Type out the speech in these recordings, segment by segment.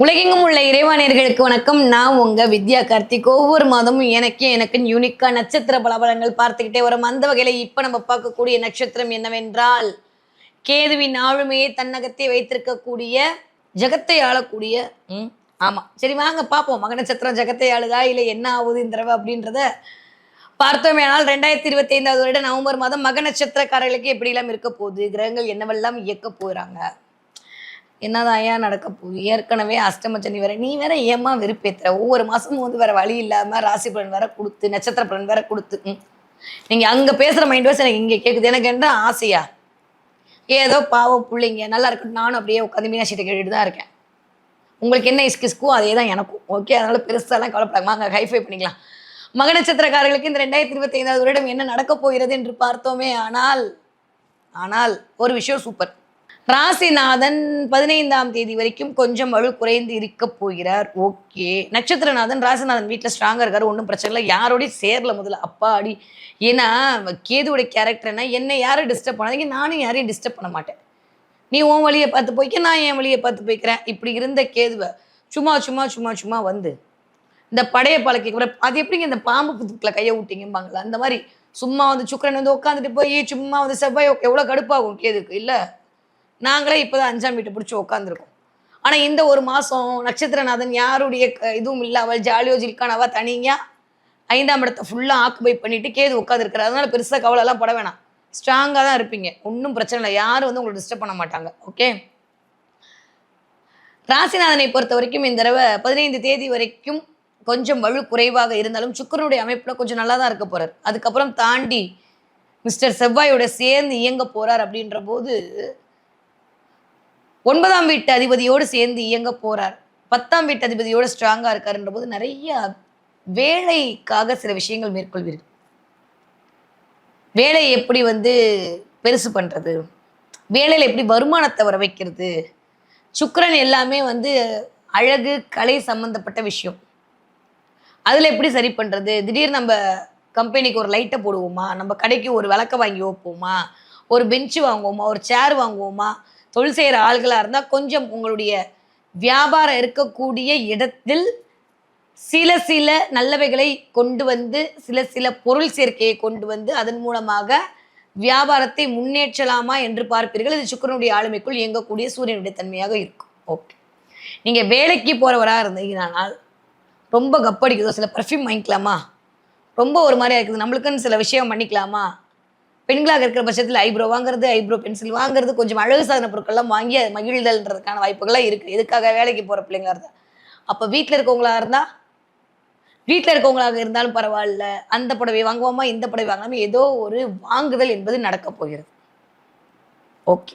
உலகெங்கும் உள்ள இறைவானியர்களுக்கு வணக்கம். நான் உங்க வித்யா கார்த்திக். ஒவ்வொரு மாதமும் எனக்கு எனக்கு யூனிக்கா நட்சத்திர பலபலங்கள் பார்த்துக்கிட்டே வரும். அந்த வகையில இப்ப நம்ம பார்க்கக்கூடிய நட்சத்திரம் என்னவென்றால் கேதுவின் ஆளுமையை தன்னகத்தை வைத்திருக்கக்கூடிய ஜகத்தை ஆளக்கூடிய ம், ஆமா. சரி வாங்க பார்ப்போம். மக நட்சத்திரம் ஜகத்தை ஆளுதா? இல்லை என்ன ஆகுது இந்த தடவை அப்படின்றத பார்த்தோமேனால் ரெண்டாயிரத்தி இருபத்தி ஐந்தாவது வருட நவம்பர் மாதம் மக நட்சத்திரக்காரர்களுக்கு எப்படியெல்லாம் இருக்க போகுது? கிரகங்கள் என்னவெல்லாம் இயக்க போகிறாங்க என்னதான் ஐயா நடக்க போகுது ஏற்கனவே அஷ்டமச்சனி வேற நீ வேற ஏமா வெறுப்பேத்துற? ஒவ்வொரு மாசமும் வந்து வேற வழி இல்லாம ராசி பலன் வேற கொடுத்து நட்சத்திர பலன் வேற கொடுத்து நீங்கள் நீங்க அங்க பேசுற மைண்ட் வாய்ஸ் எனக்கு இங்க கேக்குது. எனக்கு என்ன ஆசையா? ஏதோ பாவம் பிள்ளைங்க நல்லா இருக்கட்டும் நானும் அப்படியே உட்காந்து மீனாட்சிட்ட கேட்டுட்டு தான் இருக்கேன். உங்களுக்கு என்ன இஸ்கிஸ்கோ அதே தான் எனக்கும். ஓகே அதனால பெருசாலாம் கவலைப்படாங்க வாங்க ஹைஃபை பண்ணிக்கலாம். மக நட்சத்திரக்காரர்களுக்கு இந்த ரெண்டாயிரத்தி இருபத்தி ஐந்தாவது வருடம் என்ன நடக்க போகிறது என்று பார்த்தோமே. ஆனால் ஆனால் ஒரு விஷயம் சூப்பர் ராசிநாதன் பதினைந்தாம் தேதி வரைக்கும் கொஞ்சம் வலு குறைந்து இருக்க போகிறார். ஓகே. நட்சத்திரநாதன் ராசிநாதன் வீட்டில் ஸ்ட்ராங்காக இருக்காரு. ஒன்றும் பிரச்சனை இல்லை. யாரோடய சேரல முதல்ல. அப்பா அடி. ஏன்னா கேதுவோட கேரக்டர்னா என்னை யாரும் டிஸ்டர்ப் பண்ணாதீங்க. நானும் யாரையும் டிஸ்டர்ப் பண்ண மாட்டேன். நீ உன் வழியை பார்த்து போய்க்க நான் என் வழியை பார்த்து போய்க்கிறேன். இப்படி இருந்த கேதுவை சும்மா சும்மா சும்மா சும்மா வந்து இந்த படைய பழக்க அது எப்படிங்க இந்த பாம்பு புத்துக்கில் கையை விட்டீங்கம்பாங்களா அந்த மாதிரி சும்மா வந்து சுக்கரன் வந்து உட்காந்துட்டு போய் சும்மா வந்து செவ்வாய் எவ்வளோ கடுப்பாகும் கேதுக்கு? இல்லை. நாங்களே இப்போதான் அஞ்சாம் வீட்டை பிடிச்சி உட்காந்துருக்கோம் ஆனால் இந்த ஒரு மாதம் நட்சத்திரநாதன் யாருடைய க- இதுவும் இல்லை அவள் ஜாலியோ ஜில்கானாவா தனியாக ஐந்தாம் இடத்தை ஃபுல்லாக ஆக்குபை பண்ணிட்டு கேது உட்காந்துருக்காரு அதனால் பெருசாக கவலைலாம் பட வேணாம். ஸ்ட்ராங்காக தான் இருப்பீங்க. ஒன்றும் பிரச்சனை இல்லை. யாரும் வந்து உங்களை டிஸ்டர்ப் பண்ண மாட்டாங்க. ஓகே ராசிநாதனை பொறுத்த வரைக்கும் இந்த தடவை பதினைந்து தேதி வரைக்கும் கொஞ்சம் வலு குறைவாக இருந்தாலும் சுக்கரனுடைய அமைப்பில் கொஞ்சம் நல்லா தான் இருக்க போகிறார் அதுக்கப்புறம் தாண்டி மிஸ்டர் செவ்வாயோட சேர்ந்து இயங்க போகிறார் அப்படின்ற போது ஒன்பதாம் வீட்டு அதிபதியோடு சேர்ந்து இயங்க போறார். பத்தாம் வீட்டு அதிபதியோடு ஸ்ட்ராங்காக இருக்காருன்ற போது நிறைய வேலைக்காக சில விஷயங்கள் மேற்கொள்வீர்கள். வேலையை எப்படி வந்து பெருசு பண்ணுறது வேலையில் எப்படி வருமானத்தை வர வைக்கிறது? சுக்கரன் எல்லாமே வந்து அழகு கலை சம்மந்தப்பட்ட விஷயம். அதில் எப்படி சரி பண்ணுறது திடீர்னு நம்ம கம்பெனிக்கு ஒரு லைட்டை போடுவோமா? நம்ம கடைக்கு ஒரு விளக்க வாங்கி வைப்போமா? ஒரு பெஞ்சு வாங்குவோமா? ஒரு சேர் வாங்குவோமா? தொழில் செய்கிற ஆள்களாக இருந்தால் கொஞ்சம் உங்களுடைய வியாபாரம் இருக்கக்கூடிய இடத்தில் சில சில நல்லவைகளை கொண்டு வந்து சில சில பொருள் சேர்க்கையை கொண்டு வந்து அதன் மூலமாக வியாபாரத்தை முன்னேற்றலாமா என்று பார்ப்பீர்கள். இது சுக்கரனுடைய ஆளுமைக்குள் இயங்கக்கூடிய சூரியனுடைய தன்மையாக இருக்கும். ஓகே நீங்கள் வேலைக்கு போகிறவராக இருந்தீங்கனால் ரொம்ப கப்படிக்குதோ சில பர்ஃப்யூம் வாங்கிக்கலாமா? ரொம்ப ஒரு மாதிரியாக இருக்குது. நம்மளுக்குன்னு சில விஷயம் பண்ணிக்கலாமா? பெண்களாக இருக்கிற பட்சத்தில் ஐப்ரோ வாங்குறது ஐப்ரோ பென்சில் வாங்குறது கொஞ்சம் அழகு சாதன பொருட்கள்லாம் வாங்கி அது மகிழ்தல்ன்றதுக்கான வாய்ப்புகள்லாம் இருக்குது எதுக்காக வேலைக்கு போகிற பிள்ளைங்களா இருந்தால் அப்போ வீட்டில் இருக்கவங்களாக இருந்தால் வீட்டில் இருக்கவங்களாக இருந்தாலும் பரவாயில்ல. அந்த புடவை வாங்குவோமா இந்த புடவை வாங்காமல் ஏதோ ஒரு வாங்குதல் என்பது நடக்கப் போகிறது. ஓகே.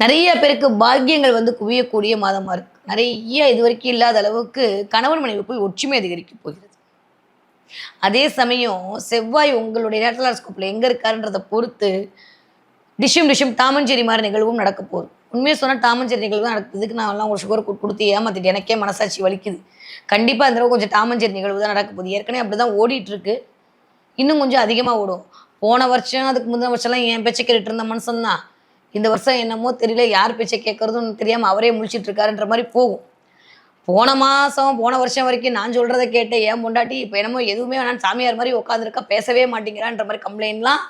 நிறைய பேருக்கு பாக்கியங்கள் வந்து குவியக்கூடிய மாதமாக இருக்கு. நிறைய இது வரைக்கும் இல்லாத அளவுக்கு கணவன் மனைவிக்குள் ஒற்றுமை அதிகரிக்க போகிறது. அதே சமயம் செவ்வாய் உங்களுடைய ஹேட்டலாஸ்கோப்பில் எங்கே இருக்காருன்றதை பொறுத்து டிஷும் டிஷும் தாமஞ்சேரி மாதிரி நிகழ்வும் நடக்க போகுது. உண்மையை சொன்னால் டாமஞ்சேரி நிகழ்வு தான் நடக்குதுக்கு நான் எல்லாம் ஒரு சுகர் கொடுத்து ஏமாத்திட்டு எனக்கே மனசாட்சி வலிக்குது. கண்டிப்பாக இந்த தடவை கொஞ்சம் டாமஞ்சேரி நிகழ்வு தான் நடக்க போகுது. ஏற்கனவே அப்படி தான் ஓடிட்டுருக்கு இன்னும் கொஞ்சம் அதிகமாக ஓடும். போன வருஷம் அதுக்கு முந்தின வருஷம்லாம் என் பேச்சை கேட்டுட்டு இருந்த மனுஷன் தான் இந்த வருஷம் என்னமோ தெரியல. யார் பேச்சை கேட்கறதும் தெரியாமல் அவரே முழிச்சிட்டு இருக்காருன்ற மாதிரி போகும். போன மாதம் போன வருஷம் வரைக்கும் நான் சொல்கிறத கேட்டு ஏன் பொண்டாட்டி இப்போ என்னமோ எதுவுமே வேணாம் சாமியார் மாதிரி உட்காந்துருக்கா பேசவே மாட்டேங்கிறான்ற மாதிரி கம்ப்ளைண்ட்லாம்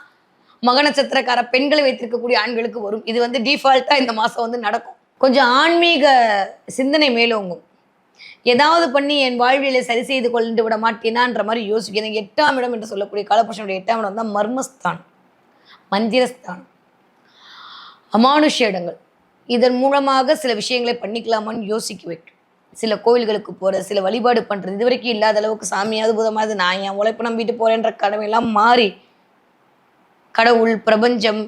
மக நட்சத்திரக்கார பெண்களை வைத்திருக்கக்கூடிய ஆண்களுக்கு வரும். இது வந்து டிஃபால்ட்டாக இந்த மாதம் வந்து நடக்கும். கொஞ்சம் ஆன்மீக சிந்தனை மேலோங்கும். ஏதாவது பண்ணி என் வாழ்வியலை சரி செய்து கொண்டு விட மாட்டேனான்ற மாதிரி யோசிக்கணும். எட்டாம் இடம் என்று சொல்லக்கூடிய காலபுருஷனுடைய எட்டாம் இடம் தான் மர்மஸ்தான் மந்திரஸ்தான் அமானுஷ இடங்கள். இதன் மூலமாக சில விஷயங்களை பண்ணிக்கலாமான்னு யோசிக்க வைக்கும். சில கோயில்களுக்கு போகிற சில வழிபாடு பண்ணுறது இது வரைக்கும் இல்லாத அளவுக்கு சாமியாவது புதமாவது நான் என் உழைப்பு நம்பிட்டு போகிறேன்ற கடமையெல்லாம் மாறி கடவுள் பிரபஞ்சம்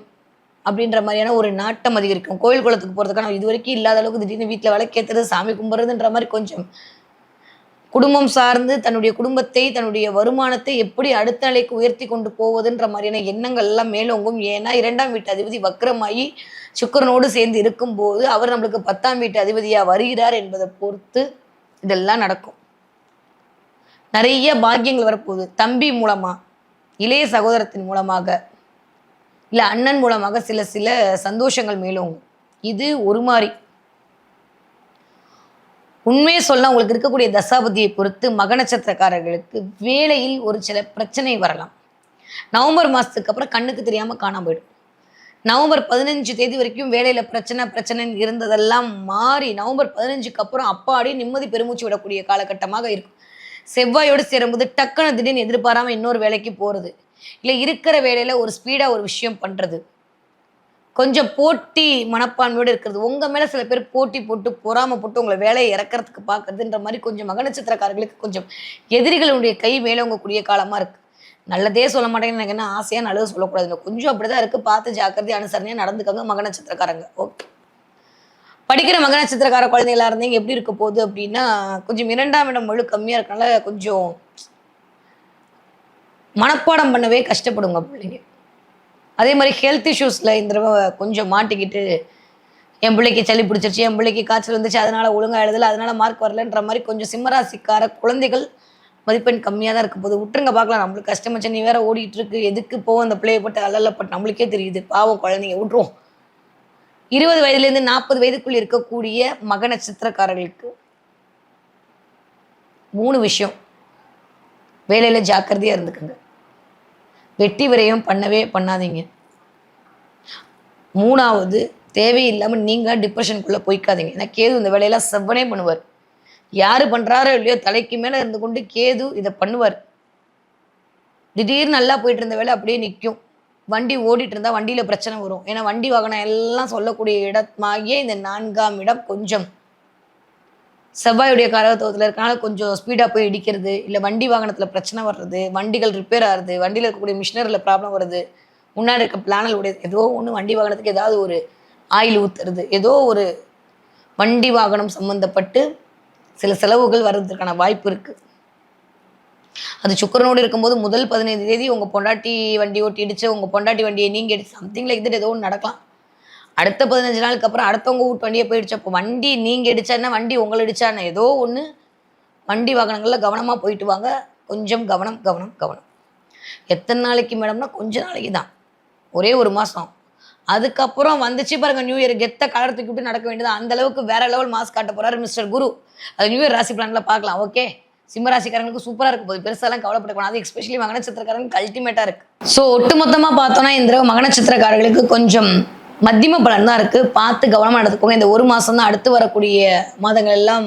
அப்படின்ற மாதிரியான ஒரு நாட்டம் அதிகரிக்கும். கோயில் குளத்துக்கு போகிறதுக்கான இது வரைக்கும் இல்லாத அளவுக்கு திடீர்னு வீட்டில் விளக்கேற்றுறது சாமி கும்பிட்றதுன்ற மாதிரி கொஞ்சம் குடும்பம் சார்ந்து தன்னுடைய குடும்பத்தை தன்னுடைய வருமானத்தை எப்படி அடுத்த நிலைக்கு உயர்த்தி கொண்டு போவதுன்ற மாதிரியான எண்ணங்கள் எல்லாம் மேலோங்கும். ஏன்னா இரண்டாம் வீட்டு அதிபதி வக்ரமாயி சுக்கிரனோடு சேர்ந்து இருக்கும்போது அவர் நம்மளுக்கு பத்தாம் வீட்டு அதிபதியா வருகிறார் என்பதை பொறுத்து இதெல்லாம் நடக்கும். நிறைய பாக்கியங்கள் வரப்போகுது. தம்பி மூலமா இளைய சகோதரத்தின் மூலமாக இல்லை அண்ணன் மூலமாக சில சில சந்தோஷங்கள் மேலோங்கும். இது ஒரு மாதிரி. உண்மையை சொல்ல உங்களுக்கு இருக்கக்கூடிய தசாபதியை பொறுத்து மக நட்சத்திரக்காரர்களுக்கு வேலையில் ஒரு சில பிரச்சனை வரலாம். நவம்பர் மாதத்துக்கு அப்புறம் கண்ணுக்கு தெரியாமல் காணாம போயிடும். நவம்பர் பதினஞ்சு தேதி வரைக்கும் வேலையில் பிரச்சனை பிரச்சனை இருந்ததெல்லாம் மாறி நவம்பர் பதினஞ்சுக்கு அப்புறம் அப்பாடி நிம்மதி பெருமூச்சு விடக்கூடிய காலகட்டமாக இருக்கும். செவ்வாயோடு சேரும்போது டக்குன்னு திடீர்னு எதிர்பாராமல் இன்னொரு வேலைக்கு போகிறது இல்லை இருக்கிற வேலையில் ஒரு ஸ்பீடாக ஒரு விஷயம் பண்ணுறது கொஞ்சம் போட்டி மனப்பான்மையோடு இருக்கிறது. உங்கள் மேலே சில பேர் போட்டி போட்டு பொறாம போட்டு உங்களை வேலையை இறக்கறதுக்கு பார்க்கறதுன்ற மாதிரி கொஞ்சம் மக நட்சத்திரக்காரர்களுக்கு கொஞ்சம் எதிரிகளுடைய கை மேலோங்கக்கூடிய காலமாக இருக்குது நல்லதே சொல்ல மாட்டேங்கன்னு எனக்கு என்ன ஆசையாக நல்லது சொல்லக்கூடாது. கொஞ்சம் அப்படி தான் இருக்குது பார்த்து ஜாக்கிரதை அனுசரணையாக நடந்துக்கோங்க மக நட்சத்திரக்காரங்க ஓகே. படிக்கிற மக நட்சத்திரக்கார குழந்தைகளாக இருந்தீங்க எப்படி இருக்க போகுது அப்படின்னா கொஞ்சம் இரண்டாம் இடம் முழு கம்மியாக இருக்கனால கொஞ்சம் மனப்பாடம் பண்ணவே கஷ்டப்படுங்க பிள்ளைங்க. அதே மாதிரி ஹெல்த் இஷ்யூஸில் இந்த தடவை கொஞ்சம் மாட்டிக்கிட்டு என் பிள்ளைக்கு சளி பிடிச்சிருச்சு என் பிள்ளைக்கு காய்ச்சல் வந்துச்சு அதனால் ஒழுங்காக எழுதலை அதனால் மார்க் வரலன்ற மாதிரி கொஞ்சம் சிம்மராசிக்கார குழந்தைகள் மதிப்பெண் கம்மியாக தான் இருக்க போது விட்டுருங்க பார்க்கலாம். நம்மளுக்கு கஷ்டமாச்சு நீ வேற ஓடிட்டு இருக்கு. எதுக்கு போவோம் அந்த பிள்ளைய போட்டு அல்லல்லப்பட்டு நம்மளுக்கே தெரியுது. பாவம் குழந்தைங்க விட்டுருவோம் இருபது வயதுலேருந்து நாற்பது வயதுக்குள் இருக்கக்கூடிய மக நட்சத்திரக்காரர்களுக்கு மூணு விஷயம். வேலையில் ஜாக்கிரதையாக இருந்துக்குங்க. வெட்டி விரயம் பண்ணவே பண்ணாதீங்க. மூணாவது தேவையில்லாமல் நீங்கள் டிப்ரெஷனுக்குள்ளே போய்க்காதீங்க. ஏன்னா கேது இந்த வேலையெல்லாம் செவ்வனே பண்ணுவார். யார் பண்ணுறாரோ இல்லையோ தலைக்கு மேலே இருந்து கொண்டு கேது இதை பண்ணுவார். திடீர்னு நல்லா போயிட்டு இருந்த வேலை அப்படியே நிற்கும் வண்டி ஓடிட்டு இருந்தால் வண்டியில் பிரச்சனை வரும். ஏன்னா வண்டி வாகனம் எல்லாம் சொல்லக்கூடிய இடமாகியே இந்த நான்காம் இடம் கொஞ்சம். செவ்வாயுடைய காரகத்துவத்தில் இருக்கனால கொஞ்சம் ஸ்பீடாக போய் இடிக்கிறது இல்லை வண்டி வாகனத்தில் பிரச்சனை வர்றது வண்டிகள் ரிப்பேர் ஆகுது வண்டியில் இருக்கக்கூடிய மிஷினரியில் ப்ராப்ளம் வருது. முன்னாடி இருக்க பிளானல் உடைய ஏதோ ஒன்று வண்டி வாகனத்துக்கு ஏதாவது ஒரு ஆயில் ஊற்றுறது ஏதோ ஒரு வண்டி வாகனம் சம்மந்தப்பட்டு சில செலவுகள் வர்றதுக்கான வாய்ப்பு இருக்குது அது சுக்கரனோடு இருக்கும்போது முதல் பதினைந்து தேதி உங்கள் பொண்டாட்டி வண்டி ஓட்டி இடிச்சு உங்கள் பொண்டாட்டி வண்டியை நீங்கள் இடிச்சு சம்திங் லைக் ஏதோ ஒன்று நடக்கலாம். அடுத்த பதினஞ்சு நாளுக்கு அப்புறம் அடுத்தவங்க வீட்டு வண்டியை போயிடுச்சு. அப்போ வண்டி நீங்கள் இடிச்சானா வண்டி உங்களை இடிச்சானா ஏதோ ஒன்று வண்டி வாகனங்களில் கவனமாக போயிட்டு வாங்க. கொஞ்சம் கவனம் கவனம் கவனம். எத்தனை நாளைக்கு மேடம்னா கொஞ்ச நாளைக்கு தான். ஒரே ஒரு மாதம் அதுக்கப்புறம் வந்துச்சு பாருங்க நியூ இயர். கெத்த கலர் தூக்கி விட்டு நடக்க வேண்டியது அந்த அளவுக்கு வேற லெவல் மாஸ் காட்ட போறாரு மிஸ்டர் குரு. அது நியூ இயர் ராசி பிளான்ல பார்க்கலாம். ஓகே? சிம்மராசிக்காரங்களுக்கு சூப்பராக இருக்க போகுது பெருசாலாம் கவலைப்படக்கூடாது. அது எஸ்பெஷலி மக நட்சத்திரக்காரங்களுக்கு அல்டிமேட்டாக இருக்கு. ஸோ ஒட்டுமொத்தமாக பார்த்தோன்னா இந்த மகன மக கொஞ்சம் மத்தியம பலன் தான் இருக்குது பார்த்து கவனமாக நடந்துக்கோங்க. இந்த ஒரு மாதம் தான் அடுத்து வரக்கூடிய மாதங்கள் எல்லாம்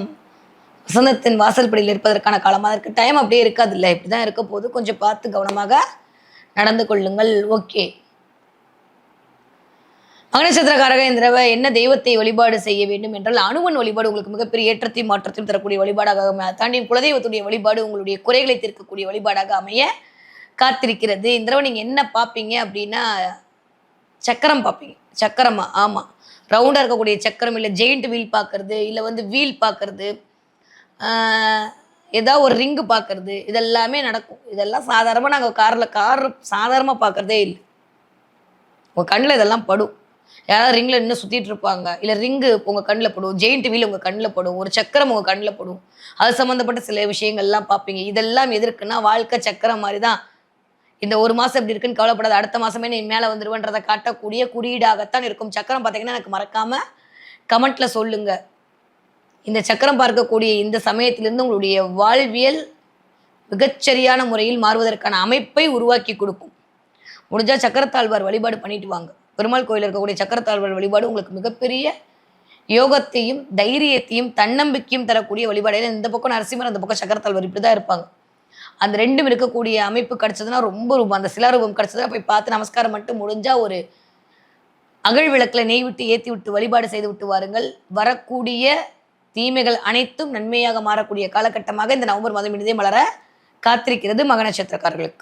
வசந்தத்தின் வாசல்படியில் இருப்பதற்கான காலமாக இருக்குது டைம் அப்படியே இருக்காது இல்லை இப்படி தான் இருக்க போது கொஞ்சம் பார்த்து கவனமாக நடந்து கொள்ளுங்கள். ஓகே மகனச்சத்திரக்காரக இந்த தடவை என்ன தெய்வத்தை வழிபாடு செய்ய வேண்டும் என்றால் அனுமன் வழிபாடு உங்களுக்கு மிகப்பெரிய ஏற்றத்தையும் மாற்றத்தையும் தரக்கூடிய வழிபாடாக அமைய தாண்டி குலதெய்வத்துடைய வழிபாடு உங்களுடைய குறைகளை தீர்க்கக்கூடிய வழிபாடாக அமைய காத்திருக்கிறது. இந்த தடவை நீங்கள் என்ன பார்ப்பீங்க அப்படின்னா சக்கரம் பார்ப்பீங்க. சக்கரமா ஆமாம் ரவுண்டாக இருக்கக்கூடிய சக்கரம் இல்லை ஜெயிண்ட் வீல் பார்க்கறது இல்லை வந்து வீல் பார்க்கறது ஏதாவது ஒரு ரிங்கு பார்க்கறது இதெல்லாமே நடக்கும். இதெல்லாம் சாதாரணமாக நாங்கள் காரில் கார் சாதாரணமாக பார்க்குறதே இல்லை. உங்கள் கண்ணில் இதெல்லாம் படும். யாராவது ரிங்கில் இன்னும் சுற்றிட்டு இருப்பாங்க. இல்லை ரிங்கு உங்கள் கண்ணில் படும். ஜெயிண்ட் வீல் உங்கள் கண்ணில் படும். ஒரு சக்கரம் உங்கள் கண்ணில் படும். அது சம்மந்தப்பட்ட சில விஷயங்கள்லாம் பார்ப்பீங்க இதெல்லாம் எதற்குன்னா வாழ்க்கை சக்கரம் மாதிரி தான் இந்த ஒரு மாதம் இப்படி இருக்குன்னு கவலைப்படாது அடுத்த மாதமே நீ மேலே வந்துருவன்றதை காட்டக்கூடிய குறியீடாகத்தான் இருக்கும். சக்கரம் பார்த்தீங்கன்னா எனக்கு மறக்காமல் கமெண்ட்டில் சொல்லுங்கள் இந்த சக்கரம் பார்க்கக்கூடிய இந்த சமயத்திலிருந்து உங்களுடைய வாழ்வியல் மிகச்சரியான முறையில் மாறுவதற்கான அமைப்பை உருவாக்கி கொடுக்கும். முடிஞ்சால் சக்கரத்தாழ்வார் வழிபாடு பண்ணிட்டு வாங்க. பெருமாள் கோயில் இருக்கக்கூடிய சக்கரத்தாழ்வார் வழிபாடு உங்களுக்கு மிகப்பெரிய யோகத்தையும் தைரியத்தையும் தன்னம்பிக்கையும் தரக்கூடிய வழிபாடு. ஏன்னா இந்த பக்கம் நரசிம்மர் அந்த பக்கம் சக்கரத்தாழ்வார் இப்படி தான் இருப்பாங்க. அந்த ரெண்டும் இருக்கக்கூடிய அமைப்பு கிடைச்சதுன்னா ரொம்ப ரூபம் அந்த சிலாரூபம் கிடைச்சதுன்னா போய் பார்த்து நமஸ்காரம் மட்டும் முடிஞ்சால் ஒரு அகழ் விளக்கில் நெய் விட்டு ஏற்றி விட்டு வழிபாடு செய்து விட்டு வாருங்கள். வரக்கூடிய தீமைகள் அனைத்தும் நன்மையாக மாறக்கூடிய காலகட்டமாக இந்த நவம்பர் மாதம் இனிதே மலர காத்திருக்கிறது மக நட்சத்திரக்காரர்களுக்கு.